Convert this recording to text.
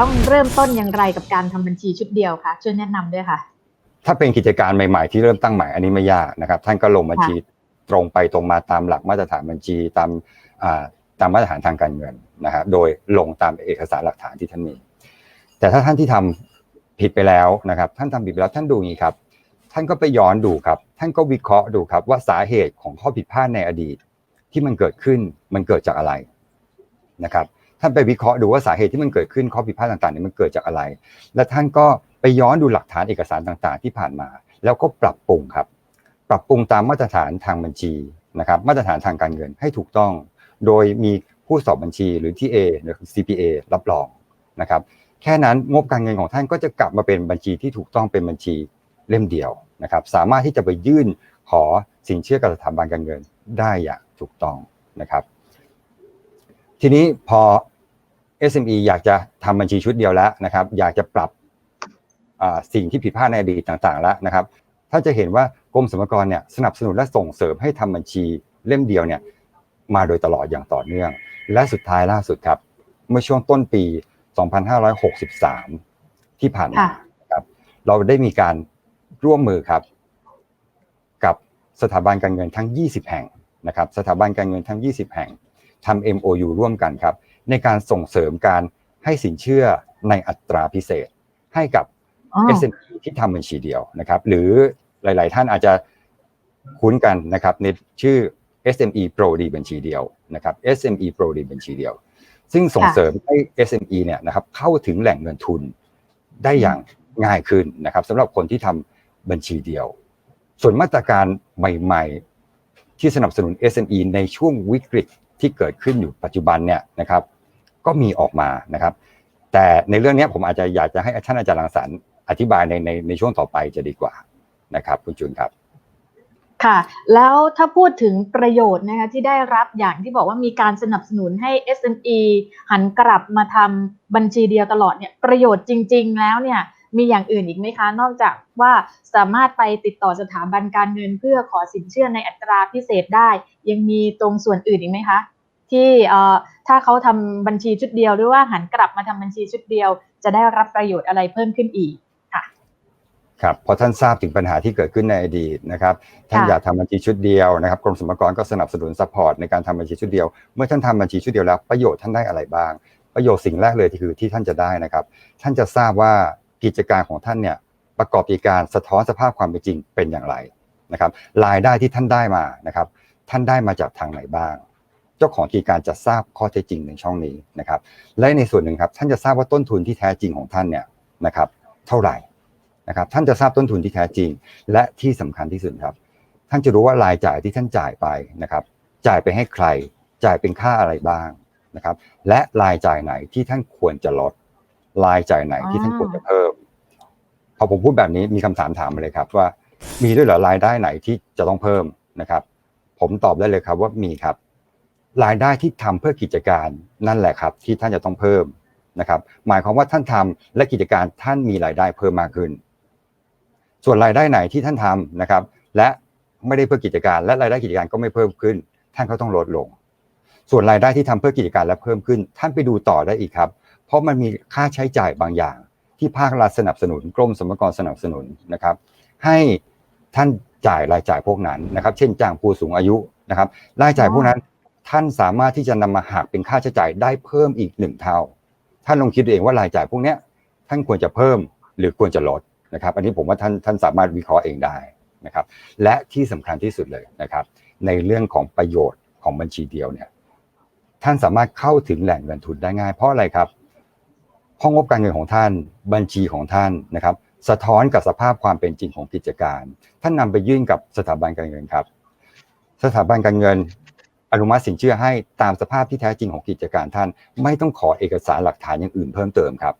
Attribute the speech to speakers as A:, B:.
A: ต้องเริ่มต้นอย่างไรกับการทำบัญชีชุดเดียวคะช่วยแนะนำด้วยค่ะ
B: ถ้าเป็นกิจการใหม่ ๆ ที่เริ่มตั้งใหม่อันนี้ไม่ยากนะครับ ท่านก็ลงบัญชีตรงไปตรงมาตามหลักมาตรฐานบัญชีตามตามมาตรฐานทางการเงินนะครับโดยลงตามเอกสารหลักฐานที่ท่านมี แต่ถ้าท่านที่ทำผิดไปแล้วนะครับ ท่านทำผิดไปแล้วท่านดูงนี้ครับท่านก็ไปย้อนดูครับ ท่านก็วิเคราะห์ดูครับว่าสาเหตุของข้อผิดพลาดในอดีตที่มันเกิดขึ้นมันเกิดจากอะไรนะครับ ท่านไปวิเคราะห์ดูว่าสาเหตุที่มันเกิดขึ้นข้อผิดพลาดต่างๆเนี่ยมันเกิดจากอะไร และท่านก็ไปย้อนดูหลักฐานเอกสารต่างๆ ที่ผ่านมา แล้วก็ปรับปรุงครับ ปรับปรุงตามมาตรฐานทางบัญชีนะครับ มาตรฐานทางการเงินให้ถูกต้อง โดยมีผู้สอบบัญชีหรือที่ A หรือ CPA รับรองนะครับ แค่นั้นงบการเงินของท่านก็จะกลับมาเป็นบัญชีที่ถูกต้องเป็นบัญชีเล่มเดียวนะครับ สามารถที่จะไปยื่นขอสินเชื่อกับสถาบันการเงินได้อย่างถูกต้องนะครับ ทีนี้พอ SME อยากจะทำบัญชีชุดเดียวแล้วนะครับ อยากจะปรับสิ่งที่ผิดพลาดในอดีตต่างๆ แล้วนะครับ ถ้าจะเห็นว่ากรมสรรพากรเนี่ยสนับสนุนและส่งเสริมให้ทำบัญชีเล่มเดียวเนี่ยมาโดยตลอดอย่างต่อเนื่อง และสุดท้ายล่าสุดครับ เมื่อช่วงต้นปี 2563 ที่ผ่านมา
A: ค่ะ
B: ครับเราได้มีการร่วมมือครับ กับสถาบันการเงินทั้ง 20 แห่งนะครับ สถาบันการเงินทั้ง 20 แห่งทำ MOU ร่วมกันครับ ในการส่งเสริมการให้สินเชื่อในอัตราพิเศษ ให้กับ
A: อ๋อ
B: SME ที่ทำบัญชีเดียวนะครับ หรือหลาย ๆ ท่านอาจจะคุ้นกันนะครับในชื่อ SME Pro ดีบัญชีเดียวนะครับ SME Pro ดีบัญชีเดียว ซึ่งส่ง
A: ค่ะ
B: เสริมให้ SME เนี่ยนะครับเข้าถึงแหล่งเงินทุนได้อย่างง่ายขึ้นนะครับสำหรับคนที่ทำบัญชีเดียว ส่วนมาตรการใหม่ ๆ ที่สนับสนุน SME ในช่วงวิกฤตที่เกิดขึ้นอยู่ปัจจุบันเนี่ยนะครับ ก็มีออกมานะครับ แต่ในเรื่องนี้ผมอาจจะอยากจะให้ท่านอาจารย์รังสรรค์อธิบายในในในช่วงต่อไปจะดีกว่านะครับคุณจุนครับ
A: ค่ะแล้วถ้าพูดถึงประโยชน์นะคะที่ได้รับอย่างที่บอกว่ามีการสนับสนุนให้ SME หันกลับมาทำบัญชีเดียวตลอดเนี่ยประโยชน์จริง ๆ แล้วเนี่ยมีอย่างอื่นอีกไหมคะ นอกจากว่าสามารถไปติดต่อสถาบันการเงินเพื่อขอสินเชื่อในอัตราพิเศษได้ ยังมีตรงส่วนอื่นอีกไหมคะ ที่เอ่อ ถ้าเขาทำบัญชีชุดเดียวหรือว่าหันกลับมาทำบัญชีชุดเดียว จะได้รับประโยชน์อะไรเพิ่มขึ้นอีก
B: ครับพอท่านทราบถึงปัญหาที่เกิดขึ้นในอดีตนะครับท่าน
A: ค่ะ
B: อยากทำบัญชีชุดเดียวนะครับกรมสรรพากรก็สนับสนุนซัพพอร์ตในการทำบัญชีชุดเดียว เมื่อท่านทำบัญชีชุดเดียวแล้วประโยชน์ท่านได้อะไรบ้าง ประโยชน์สิ่งแรกเลยที่คือที่ท่านจะได้นะครับ ท่านจะทราบว่ากิจการของท่านเนี่ยประกอบกิจการสะท้อนสภาพความเป็นจริงเป็นอย่างไรนะครับรายได้ที่ท่านได้มานะครับท่านได้มาจากทางไหนบ้างเจ้าของกิจการจะทราบข้อเท็จจริงในช่องนี้นะครับ และในส่วนหนึ่งครับท่านจะทราบว่าต้นทุนที่แท้จริงของท่านเนี่ยนะครับเท่าไหร่นะครับท่านจะทราบต้นทุนที่แท้จริง และที่สำคัญที่สุดครับ ท่านจะรู้ว่ารายจ่ายที่ท่านจ่ายไปนะครับ จ่ายไปให้ใครจ่ายเป็นค่าอะไรบ้างนะครับ และรายจ่ายไหนที่ท่านควรจะลดรายจ่ายไหนที่ท่านควรจะเพิ่มพอผมพูดแบบนี้มีคำถามถามมาเลยครับ ว่ามีด้วยเหรอรายได้ไหนที่จะต้องเพิ่มนะครับ ผมตอบได้เลยครับว่ามีครับ รายได้ที่ทำเพื่อกิจการนั่นแหละครับ ที่ท่านจะต้องเพิ่มนะครับ หมายความว่าท่านทำและกิจการท่านมีรายได้เพิ่มมากขึ้น ส่วนรายได้ไหนที่ท่านทำนะครับ และไม่ได้เพื่อกิจการ และรายได้กิจการก็ไม่เพิ่มขึ้น ท่านก็ต้องลดลง ส่วนรายได้ที่ทำเพื่อกิจการและเพิ่มขึ้น ท่านไปดูต่อได้อีกครับ เพราะมันมีค่าใช้จ่ายบางอย่าง ที่ภาครัฐสนับสนุนกรมสรรกรสนับสนุนนะครับ ให้ท่านจ่ายรายจ่ายพวกนั้นนะครับ เช่นจ้างผู้สูงอายุนะครับ รายจ่ายพวกนั้น ท่านสามารถที่จะนำมาหักเป็นค่าใช้จ่ายได้เพิ่มอีกหนึ่งเท่า ท่านลองคิดเองว่ารายจ่ายพวกนี้ท่านควรจะเพิ่มหรือควรจะลดนะครับ อันนี้ผมว่าท่านท่านสามารถวิเคราะห์เองได้นะครับ และที่สำคัญที่สุดเลยนะครับ ในเรื่องของประโยชน์ของบัญชีเดียวเนี่ย ท่านสามารถเข้าถึงแหล่งเงินทุนได้ง่าย เพราะอะไรครับเพราะงบการเงินของท่าน บัญชีของท่านนะครับ สะท้อนกับสภาพความเป็นจริงของกิจการ ท่านนำไปยื่นกับสถาบันการเงินครับ สถาบันการเงิน อนุมัติสินเชื่อให้ตามสภาพที่แท้จริงของกิจการท่าน ไม่ต้องขอเอกสารหลักฐานอย่างอื่นเพิ่มเติมครับ